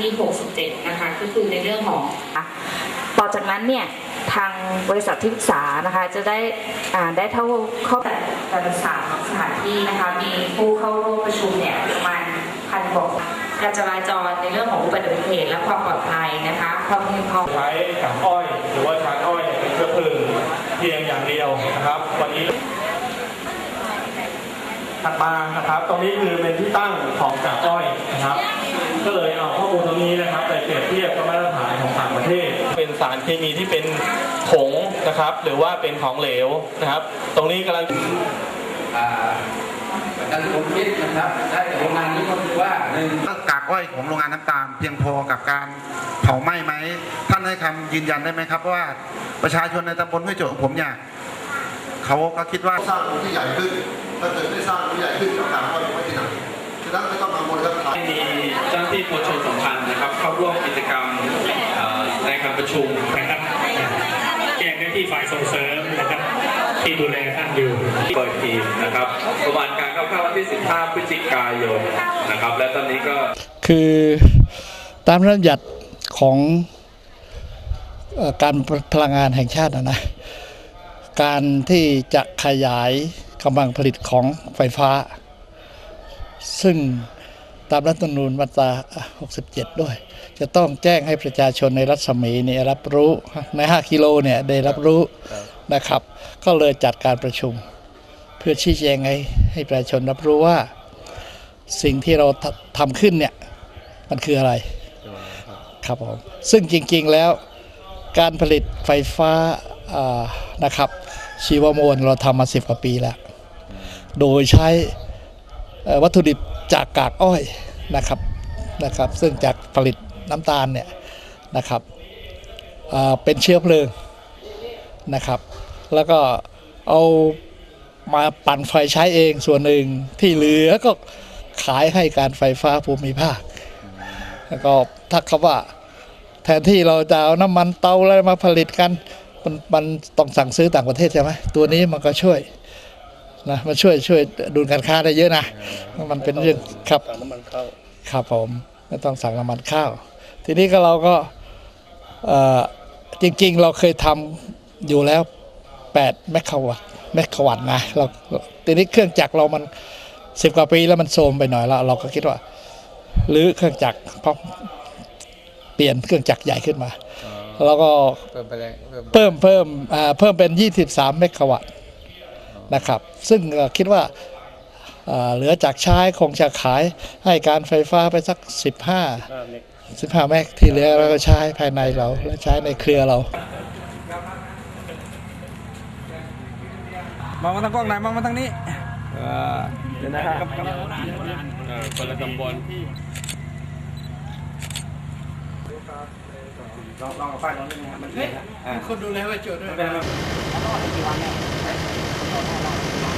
ที่ 67 นะคะก็คือในเรื่องของต่อจากนั้นเนี่ยทางบริษัทที่ปรึกษานะคะจะได้อ่าได้เท่าเข้าแต่การศึกษาของสถานที่นะคะมีผู้เข้าร่วมประชุมเนี่ยประมาณพันกว่าการจราจรในเรื่องของอุบัติเหตุและความปลอดภัยนะคะความเพียงพอใช้กากอ้อย หรือว่าชานอ้อยเป็นเชื้อเพลิงเพียงอย่างเดียวนะครับ วันนี้ถัดมานะครับ ตรงนี้คือเป็นที่ตั้งของกากอ้อยนะครับ เป็นสารเคมีที่เป็นผงนะครับ หรือว่าเป็นของเหลวนะครับ ตรงนี้กำลังอ่าการที่ผมคิดนะครับได้จากโรงงานนี้ก็คือว่าหนึ่งกากอ้อยของโรงงานน้ำตาลเพียงพอกับการเผาไหม้ไหมท่านให้คำยืนยันได้ไหมครับว่าประชาชนในตำบลห้วยโจกของผมเนี่ยเขาก็คิดว่าสร้างโรงที่ใหญ่ขึ้นถ้าเกิดไม่สร้างโรงที่ใหญ่ขึ้นก็ถามว่าอยู่ไว้ที่ไหนฉะนั้นไม่ต้องกังวลครับให้มีเจ้าหน้าที่มวลชนสัมพันธ์นะครับเข้าร่วมกิจกรรมเอ่อในการประชุม งเสริมนะครับที่ดูแลท่านอยู่เปิดทีมนะครับประมาณการคร่าวๆวันที่ 15 พฤศจิกายนนะครับ และตอนนี้ก็คือตามระราชบัญญัติของการพลังงานแห่งชาตินะนะการที่จะขยายกำลังผลิตของไฟฟ้า ซึ่ง ตามรัฐธรรมนูญมาตรา 67 ด้วย จะต้องแจ้งให้ประชาชนในรัศมีเนี่ยรับรู้ใน 5 กิโลเนี่ยได้รับรู้นะครับ ก็เลยจัดการประชุม เพื่อชี้แจงให้ให้ประชาชนรับรู้ว่า สิ่งที่เราทำขึ้นเนี่ยมันคืออะไรครับผมซึ่งจริงๆแล้วการผลิตไฟฟ้าานะครับชีวมวลเราทำมาสิบกว่าปีแล้ว โดยใช้วัตถุดิบ จากกากอ้อยนะครับนะครับ ซึ่งจากผลิตน้ำตาลเนี่ยนะครับเป็นเชื้อเพลิงนะครับ แล้วก็เอามาปั่นไฟใช้เองส่วนหนึ่งที่เหลือก็ขายให้การไฟฟ้าภูมิภาค แล้วก็ถ้าคำว่า แทนที่เราจะเอาน้ำมันเตาอะไรมาผลิตกันมันมันต้องสั่งซื้อต่างประเทศใช่ไหมตัวนี้มันก็ช่วย นะมันช่วยช่วยดูลการค้าได้เยอะนะมันเป็นเรื่องครับครับผมไม่ต้องสั่งน้ำมันข้าว ทีนี้ก็เราก็เอ่อจริงๆ เราเคยทำอยู่แล้ว8เมกะวัตต์เมกะวัตต์นะเราทีนี้เครื่องจักรเรามันสิบกว่าปีแล้วมันโทรมไปหน่อยแล้ว เราก็คิดว่าหรือเครื่องจักรเพราะเปลี่ยนเครื่องจักรใหญ่ขึ้นมา แล้วก็เพิ่มไปแรงเพิ่มเพิ่มเพิ่มอ่าเพิ่มเป็น 23 เมกะวัตต์ นะครับ ซึ่งเอ่อคิดว่าอ่าเหลือจากใช้คงจะขายให้การไฟฟ้าไปสัก 15 15เมกที่เหลือเราก็ใช้ภายในเราและใช้ในเครือเรามองมาทางกล้องไหนมองมาทางนี้เดี๋ยวนะครับคนละตำบล ลองลองกับป้ายลองนิดนึงครับมันอ่าคนดูแลว่าโจทย์ด้วยเป็นอะไรอันนี้